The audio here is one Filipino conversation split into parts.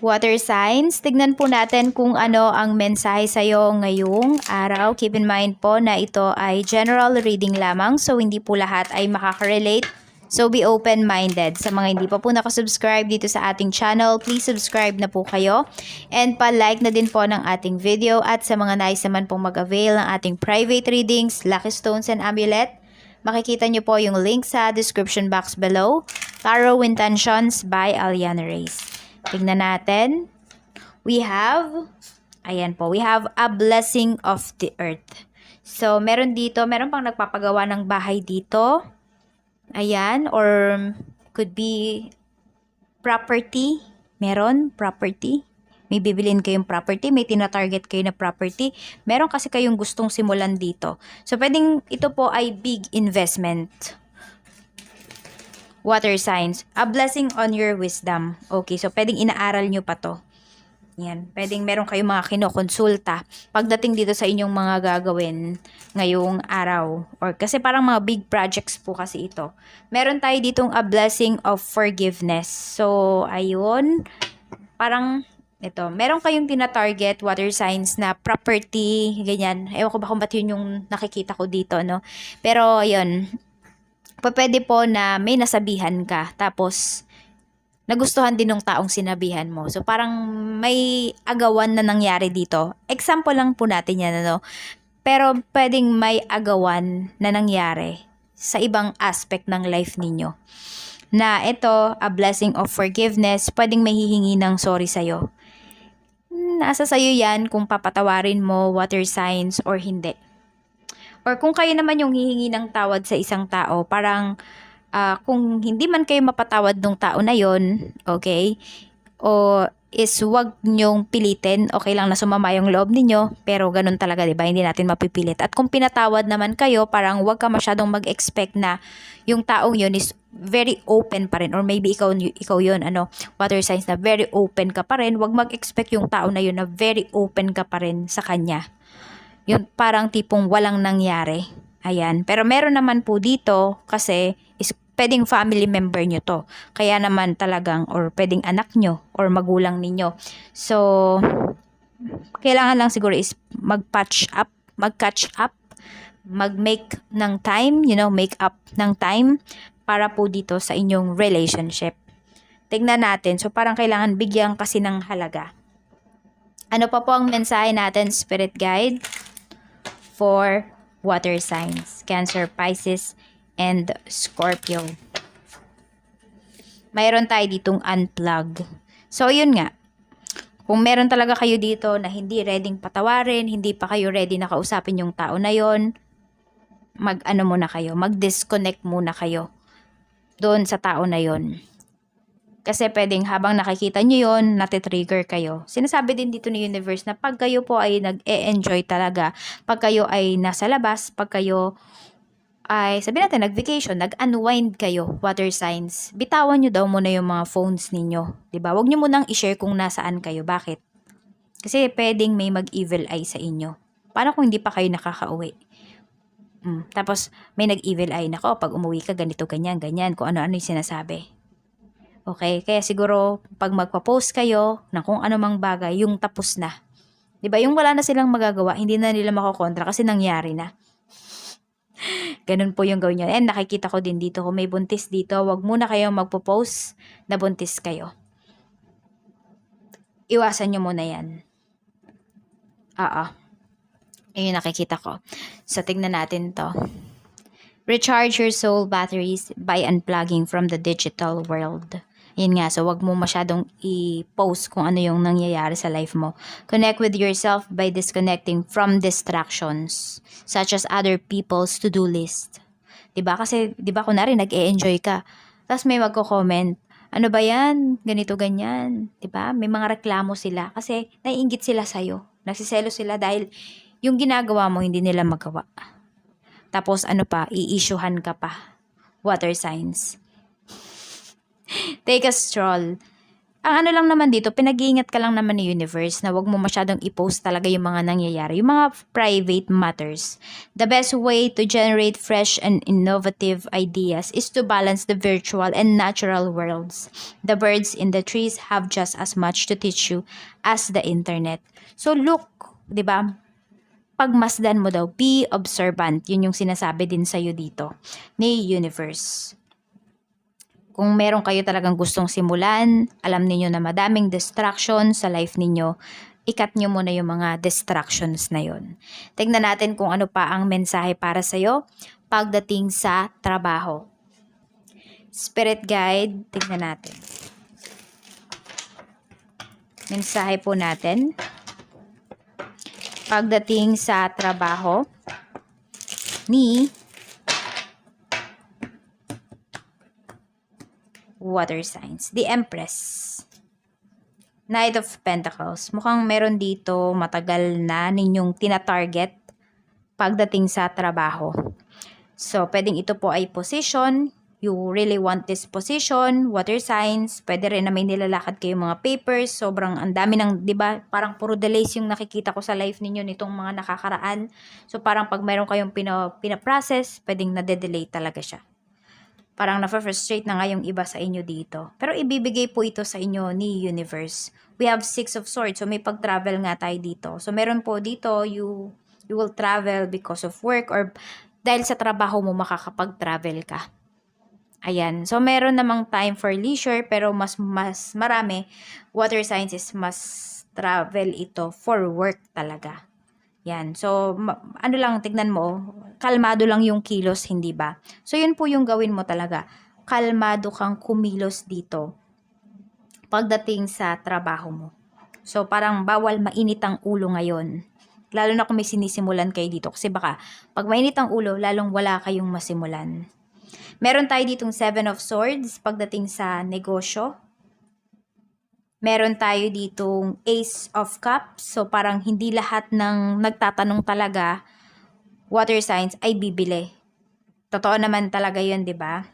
Water signs, tignan po natin kung ano ang mensahe sa'yo ngayong araw. Keep in mind po na ito ay general reading lamang so hindi po lahat ay makaka-relate. So be open-minded. Sa mga hindi pa po nakasubscribe dito sa ating channel, please subscribe na po kayo. And pa-like na din po ng ating video at sa mga nais naman pong mag-avail ng ating private readings, Lucky Stones and Amulet, makikita nyo po yung link sa description box below. Tarot Intentions by Aliana Reyes. Tingnan natin. We have, ayan po, we have a blessing of the earth. So, meron dito, meron pang nagpapagawa ng bahay dito. Ayan, or could be property. Meron, property. May bibilin kayong property, may tina-target kayo na property. Meron kasi kayong gustong simulan dito. So, pwedeng ito po ay big investment. Water signs. A blessing on your wisdom. Okay, so pwedeng inaaral nyo pa to. Yan. Pwedeng meron kayong mga kinokonsulta pagdating dito sa inyong mga gagawin ngayong araw. Or kasi parang mga big projects po kasi ito. Meron tayo ditong a blessing of forgiveness. So, ayun. Parang ito, meron kayong tina-target water signs na property, ganyan. Ewan ko ba kung ba't yun yung nakikita ko dito, no? Pero, ayun, pa- pwede po na may nasabihan ka tapos nagustuhan din ng taong sinabihan mo. So parang may agawan na nangyari dito. Example lang po natin yan ano. Pero pwedeng may agawan na nangyari sa ibang aspect ng life ninyo. Na ito, a blessing of forgiveness, pwedeng may hihingi ng sorry sa'yo. Nasa sa'yo yan kung papatawarin mo water signs or hindi. Or kung kayo naman yung hihingi ng tawad sa isang tao, parang ah, kung hindi man kayo mapatawad ng tao na yon, okay? O is wag nyong pilitin, okay lang na sumama yung loob ninyo, pero ganun talaga, 'di ba? Hindi natin mapipilit. At kung pinatawad naman kayo, parang wag ka masyadong mag-expect na yung taong yun is very open pa rin or maybe ikaw ikaw yun ano water signs na very open ka pa rin wag mag-expect yung tao na yun na very open ka pa rin sa kanya yun parang tipong walang nangyari. Ayan. Pero meron naman po dito kasi is pwedeng family member nyo to. Kaya naman talagang or pwedeng anak nyo or magulang ninyo. So, kailangan lang siguro is mag-patch up, mag-catch up, mag-make ng time, you know, make up ng time para po dito sa inyong relationship. Tignan natin. So, parang kailangan bigyan kasi ng halaga. Ano pa po ang mensahe natin, Spirit Guide? For water signs, Cancer, Pisces, and Scorpio. Mayroon tayo ditong unplug. So, yun nga. Kung meron talaga kayo dito na hindi ready patawarin, hindi pa kayo ready na kausapin yung tao na yon, mag-ano muna kayo, mag-disconnect muna kayo doon sa tao na yon. Kasi pwedeng habang nakikita nyo yun, natitrigger kayo. Sinasabi din dito ni Universe na pag kayo po ay nag-e-enjoy talaga, pag kayo ay nasa labas, pag kayo ay, sabi natin, nag-vacation, nag-unwind kayo, water signs, bitawan nyo daw muna yung mga phones ninyo. ba? Huwag nyo munang i-share kung nasaan kayo. Bakit? Kasi pwedeng may mag-evil eye sa inyo. Paano kung hindi pa kayo nakakauwi? Mm. Tapos, may nag-evil eye. Nako, pag umuwi ka, ganito, ganyan, ganyan. Kung ano-ano yung sinasabi. Okay? Kaya siguro, pag magpa-post kayo ng kung ano mang bagay, yung tapos na. ba Yung wala na silang magagawa, hindi na nila makokontra kasi nangyari na. Ganun po yung gawin nyo. And nakikita ko din dito, kung may buntis dito, wag muna kayong magpo-post na buntis kayo. Iwasan nyo muna yan. Oo. Ayun nakikita ko. So, tignan natin to. Recharge your soul batteries by unplugging from the digital world. Yun nga, so wag mo masyadong i-post kung ano yung nangyayari sa life mo. Connect with yourself by disconnecting from distractions, such as other people's to-do list. 'Di ba Kasi, di ba kunwari, nag-e-enjoy ka. Tapos may magko-comment, ano ba yan? Ganito, ganyan. 'Di ba May mga reklamo sila kasi naiingit sila sa'yo. Nagsiselo sila dahil yung ginagawa mo hindi nila magawa. Tapos ano pa, i-issuehan ka pa. Water signs. Take a stroll. ang ano lang naman dito, pinag-iingat ka lang naman ni universe na wag mo masyadong i-post talaga yung mga nangyayari, yung mga private matters. The best way to generate fresh and innovative ideas is to balance the virtual and natural worlds. The birds in the trees have just as much to teach you as the internet. So look, 'di ba? Pagmasdan mo daw, be observant. Yun yung sinasabi din sa'yo dito ni universe. Kung meron kayo talagang gustong simulan, alam niyo na madaming distractions sa life ninyo, ikat nyo muna yung mga distractions na yon. Tignan natin kung ano pa ang mensahe para sa'yo pagdating sa trabaho. Spirit guide, tignan natin. Mensahe po natin. Pagdating sa trabaho ni water signs. The Empress. Knight of Pentacles. Mukhang meron dito matagal na ninyong tina-target pagdating sa trabaho. So, pwedeng ito po ay position. You really want this position, water signs. Pwede rin na may nilalakad kayo mga papers. Sobrang ang dami ng, di ba, parang puro delays yung nakikita ko sa life ninyo nitong mga nakakaraan. So, parang pag meron kayong pina, pina-process, pwedeng nade-delay talaga siya parang na-frustrate na nga yung iba sa inyo dito. Pero ibibigay po ito sa inyo ni universe. We have six of swords, so may pag-travel nga tayo dito. So meron po dito, you, you will travel because of work or dahil sa trabaho mo makakapag-travel ka. Ayan. So, meron namang time for leisure, pero mas, mas marami, water signs is mas travel ito for work talaga. Yan. So, ano lang, tignan mo, kalmado lang yung kilos, hindi ba? So, yun po yung gawin mo talaga. Kalmado kang kumilos dito pagdating sa trabaho mo. So, parang bawal mainit ang ulo ngayon. Lalo na kung may sinisimulan kayo dito. Kasi baka, pag mainit ang ulo, lalong wala kayong masimulan. Meron tayo ditong Seven of Swords pagdating sa negosyo. Meron tayo ditong Ace of Cups. So, parang hindi lahat ng nagtatanong talaga water signs ay bibili. Totoo naman talaga yun, di ba?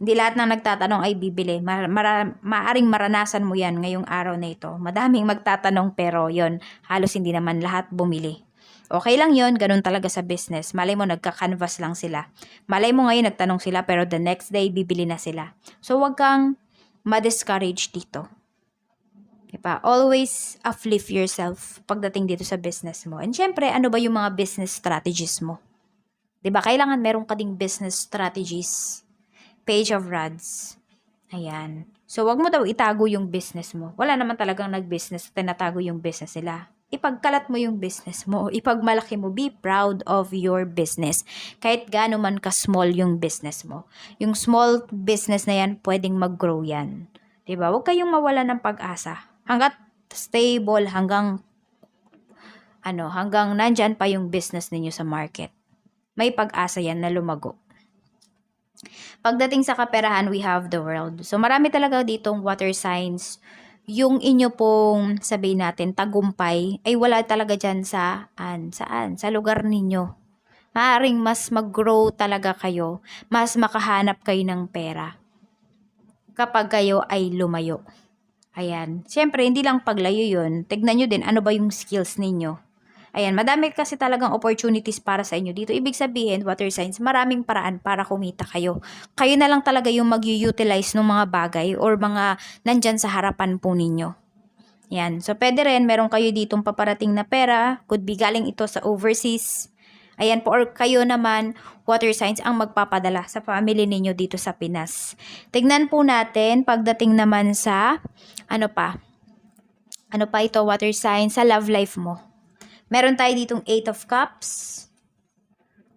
Hindi lahat ng nagtatanong ay bibili. Mar- mara- maaring maranasan mo yan ngayong araw na ito. Madaming magtatanong pero yon halos hindi naman lahat bumili. Okay lang yon ganun talaga sa business. Malay mo, nagka-canvas lang sila. Malay mo ngayon, nagtanong sila, pero the next day, bibili na sila. So, wag kang ma-discourage dito. Diba? Always uplift yourself pagdating dito sa business mo. And syempre, ano ba yung mga business strategies mo? Diba? Kailangan meron ka ding business strategies. Page of Rods. Ayan. So, wag mo daw itago yung business mo. Wala naman talagang nag-business at tinatago yung business nila. Ipagkalat mo yung business mo. Ipagmalaki mo. Be proud of your business. Kahit gaano man ka-small yung business mo. Yung small business na yan, pwedeng mag-grow yan. 'Di ba? Huwag kayong mawala ng pag-asa. Hanggat stable, hanggang ano, hanggang nandyan pa yung business ninyo sa market. May pag-asa yan na lumago. Pagdating sa kaperahan, we have the world. So marami talaga ditong water signs. Yung inyo pong, sabihin natin, tagumpay, ay wala talaga dyan sa, an, saan? Sa lugar ninyo. Maaring mas mag-grow talaga kayo, mas makahanap kayo ng pera kapag kayo ay lumayo. Ayan. Siyempre, hindi lang paglayo yun. Tignan nyo din ano ba yung skills ninyo. Ayan, madami kasi talagang opportunities para sa inyo dito. Ibig sabihin, water signs, maraming paraan para kumita kayo. Kayo na lang talaga yung mag-utilize ng mga bagay or mga nandyan sa harapan po ninyo. Yan. So, pwede rin, meron kayo ditong paparating na pera. Could be galing ito sa overseas. Ayan po, or kayo naman, water signs, ang magpapadala sa family ninyo dito sa Pinas. Tignan po natin, pagdating naman sa, ano pa, ano pa ito, water signs, sa love life mo. Meron tayo ditong Eight of Cups.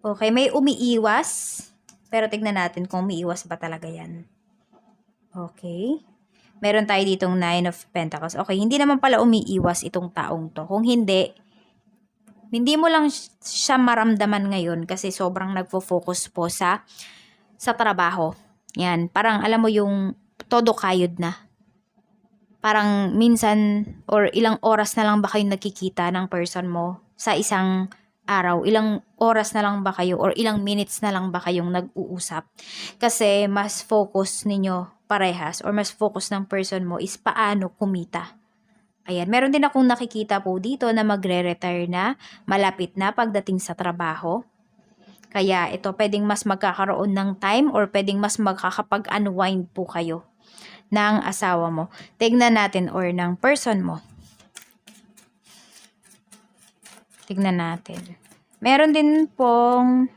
Okay, may umiiwas. Pero tignan natin kung umiiwas ba talaga yan. Okay. Meron tayo ditong Nine of Pentacles. Okay, hindi naman pala umiiwas itong taong to. Kung hindi, hindi mo lang siya maramdaman ngayon kasi sobrang nagfo-focus po sa sa trabaho. Yan, parang alam mo yung todo kayod na. Parang minsan or ilang oras na lang ba kayo nagkikita ng person mo sa isang araw? Ilang oras na lang ba kayo or ilang minutes na lang ba kayong nag-uusap? Kasi mas focus ninyo parehas or mas focus ng person mo is paano kumita. Ayan, meron din akong nakikita po dito na magre-retire na, malapit na pagdating sa trabaho. Kaya ito pwedeng mas magkakaroon ng time or pwedeng mas magkakapag-unwind po kayo ng asawa mo. Tignan natin or ng person mo. Tignan natin. Meron din pong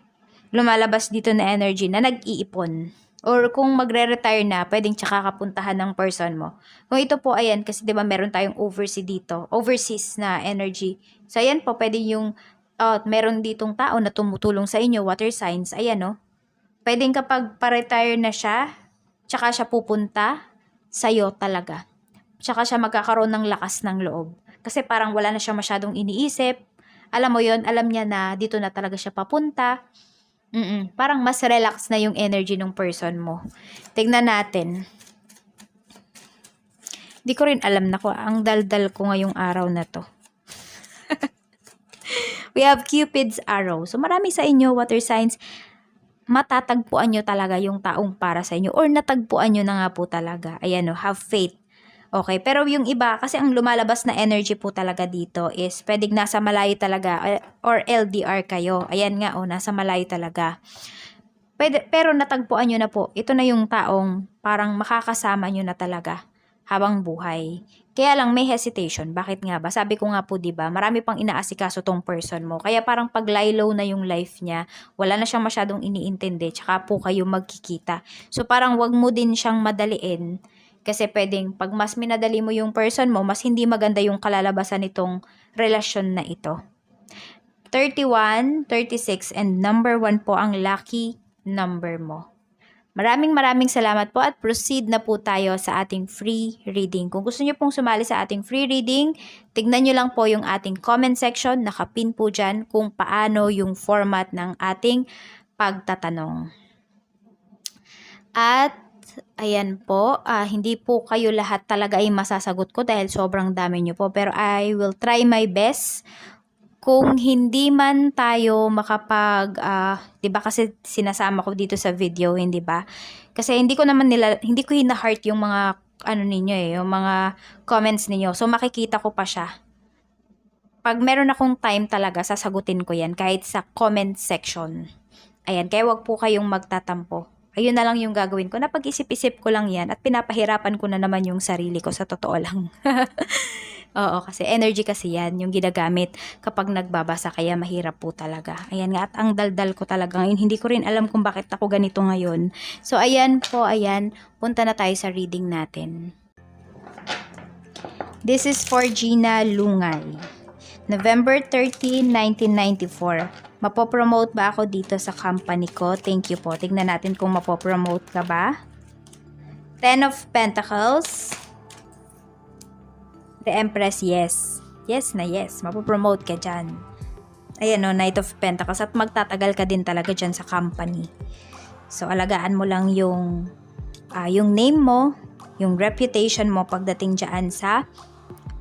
lumalabas dito na energy na nag-iipon. Or kung magre-retire na, pwedeng tsaka kapuntahan ng person mo. Kung ito po, ayan, kasi 'di ba meron tayong overseas dito, overseas na energy. So, ayan po, pwede yung, uh, meron ditong tao na tumutulong sa inyo, water signs, ayan, no? Pwedeng kapag pa-retire na siya, tsaka siya pupunta, sa'yo talaga. Tsaka siya magkakaroon ng lakas ng loob. Kasi parang wala na siya masyadong iniisip. Alam mo yon alam niya na dito na talaga siya papunta. Mm Parang mas relax na yung energy ng person mo. Tignan natin. Di ko rin alam na ko, ang daldal ko ngayong araw na to. We have Cupid's arrow. So marami sa inyo, water signs, matatagpuan nyo talaga yung taong para sa inyo or natagpuan nyo na nga po talaga. Ayan o, have faith. Okay, pero yung iba, kasi ang lumalabas na energy po talaga dito is pwedeng nasa malayo talaga eh, or LDR kayo. Ayan nga o, nasa malayo talaga. Pwede, pero natagpuan nyo na po, ito na yung taong parang makakasama nyo na talaga habang buhay. Kaya lang may hesitation. Bakit nga ba? Sabi ko nga po, 'di ba? Marami pang inaasikaso tong person mo. Kaya parang pag low na yung life niya, wala na siyang masyadong iniintindi, tsaka po kayo magkikita. So parang wag mo din siyang madaliin kasi pwedeng pag mas minadali mo yung person mo, mas hindi maganda yung kalalabasan nitong relasyon na ito. 31, 36, and number 1 po ang lucky number mo. Maraming maraming salamat po at proceed na po tayo sa ating free reading. Kung gusto niyo pong sumali sa ating free reading, tignan niyo lang po yung ating comment section, nakapin po dyan kung paano yung format ng ating pagtatanong. At ayan po, uh, hindi po kayo lahat talaga ay masasagot ko dahil sobrang dami niyo po. Pero I will try my best kung hindi man tayo makapag uh, 'di ba kasi sinasama ko dito sa video, hindi ba? Kasi hindi ko naman nila hindi ko hina-heart yung mga ano ninyo eh, yung mga comments ninyo. So makikita ko pa siya. Pag meron akong time talaga, sasagutin ko 'yan kahit sa comment section. Ayan, kaya wag po kayong magtatampo. Ayun na lang yung gagawin ko. Napag-isip-isip ko lang yan at pinapahirapan ko na naman yung sarili ko sa totoo lang. Oo, kasi energy kasi yan, yung ginagamit kapag nagbabasa, kaya mahirap po talaga. Ayan nga, at ang daldal ko talaga ngayon, hindi ko rin alam kung bakit ako ganito ngayon. So, ayan po, ayan, punta na tayo sa reading natin. This is for Gina Lungay. November 13, 1994. Mapopromote ba ako dito sa company ko? Thank you po. Tignan natin kung mapopromote ka ba. Ten of Pentacles. The Empress, yes. Yes na yes. Mapopromote ka dyan. Ayan o, Knight of Pentacles. At magtatagal ka din talaga dyan sa company. So, alagaan mo lang yung, uh, yung name mo, yung reputation mo pagdating dyan sa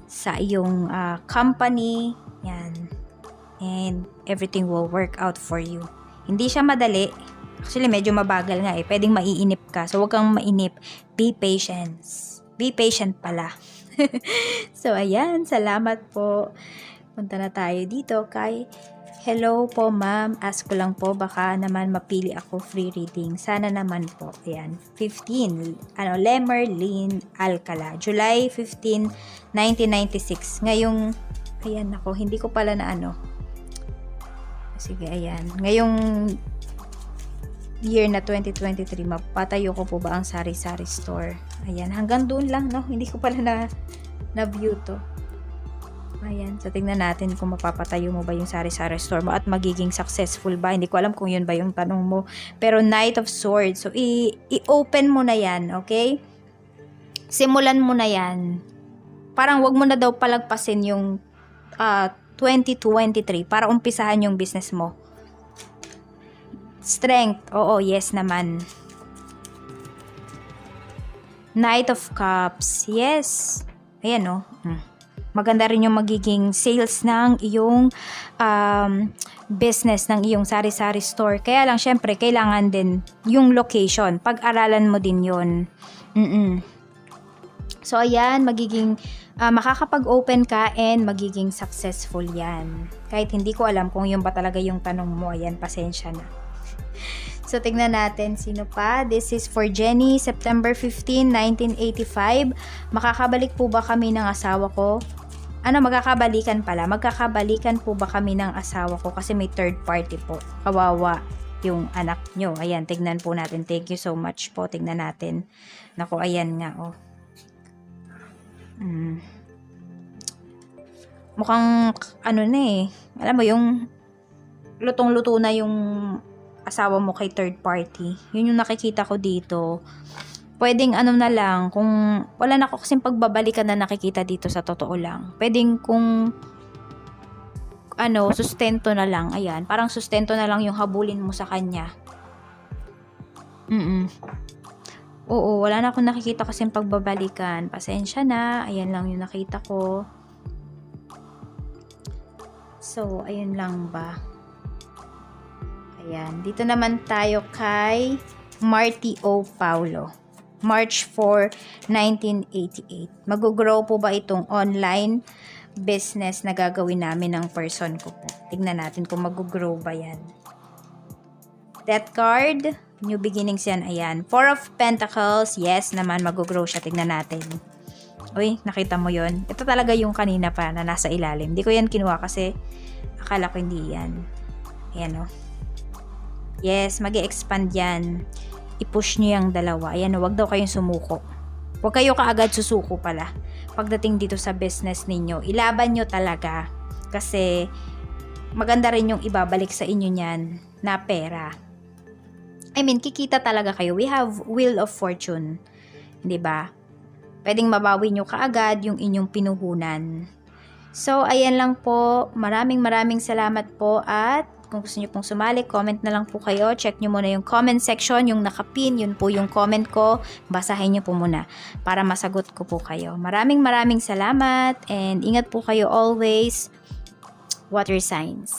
sa iyong uh, company. Yan and everything will work out for you. Hindi siya madali. Actually, medyo mabagal nga eh. Pwedeng maiinip ka. So, huwag kang mainip. Be patient. Be patient pala. so, ayan. Salamat po. Punta na tayo dito kay Hello po ma'am, ask ko lang po baka naman mapili ako free reading. Sana naman po. Ayan, 15. Ano, Lemer Lynn Alcala. July 15, 1996. Ngayong, ayan ako, hindi ko pala na ano, Sige, ayan. Ngayong year na 2023, mapatayo ko po ba ang sari-sari store? Ayan, hanggang doon lang, no? Hindi ko pala na, na-view to. Ayan, so tingnan natin kung mapapatayo mo ba yung sari-sari store mo at magiging successful ba. Hindi ko alam kung yun ba yung tanong mo. Pero Knight of Swords, so i-open mo na yan, okay? Simulan mo na yan. Parang wag mo na daw palagpasin yung uh, 2023 para umpisahan yung business mo. Strength, oo, yes naman. Knight of Cups, yes. Ayan. Oh. Hmm. Maganda rin yung magiging sales ng iyong um, business, ng iyong sari-sari store. Kaya lang, syempre, kailangan din yung location. Pag-aralan mo din yon Mm So, ayan, magiging, ah, makakapag-open ka and magiging successful yan. Kahit hindi ko alam kung yun ba talaga yung tanong mo, ayan, pasensya na. So, tignan natin sino pa. This is for Jenny, September 15, 1985. Makakabalik po ba kami ng asawa ko? Ano, magkakabalikan pala. Magkakabalikan po ba kami ng asawa ko? Kasi may third party po. Kawawa yung anak nyo. Ayan, tignan po natin. Thank you so much po. Tignan natin. Naku, ayan nga, oh. Mm. Mukhang, ano na eh. Alam mo, yung lutong-luto na yung asawa mo kay third party. Yun yung nakikita ko dito. Pwedeng ano na lang, kung wala na ako kasing pagbabalikan na nakikita dito sa totoo lang. Pwedeng kung ano, sustento na lang. Ayan, parang sustento na lang yung habulin mo sa kanya. Mm Oo, wala na akong nakikita kasing pagbabalikan. Pasensya na. Ayan lang yung nakita ko. So, ayun lang ba. Ayan. Dito naman tayo kay Marty O. Paulo. March 4, 1988. Mag-grow po ba itong online business na gagawin namin ng person ko po? Tignan natin kung mag-grow ba yan. Death card. New beginnings yan. Ayan. Four of Pentacles. Yes naman, mag-grow siya. Tignan natin. Uy, nakita mo yon Ito talaga yung kanina pa na nasa ilalim. Hindi ko yan kinuha kasi akala ko hindi yan. Ayan o. Yes, mag expand yan. I-push nyo yung dalawa. Ayan wag daw kayong sumuko. Huwag kayo kaagad susuko pala. Pagdating dito sa business ninyo, ilaban nyo talaga. Kasi maganda rin yung ibabalik sa inyo niyan na pera. I mean, kikita talaga kayo. We have wheel of fortune. 'Di ba? Pwedeng mabawi nyo kaagad yung inyong pinuhunan. So, ayan lang po. Maraming maraming salamat po at kung gusto nyo pong sumali, comment na lang po kayo. Check nyo muna yung comment section, yung nakapin, yun po yung comment ko. Basahin nyo po muna para masagot ko po kayo. Maraming maraming salamat and ingat po kayo always. Water signs.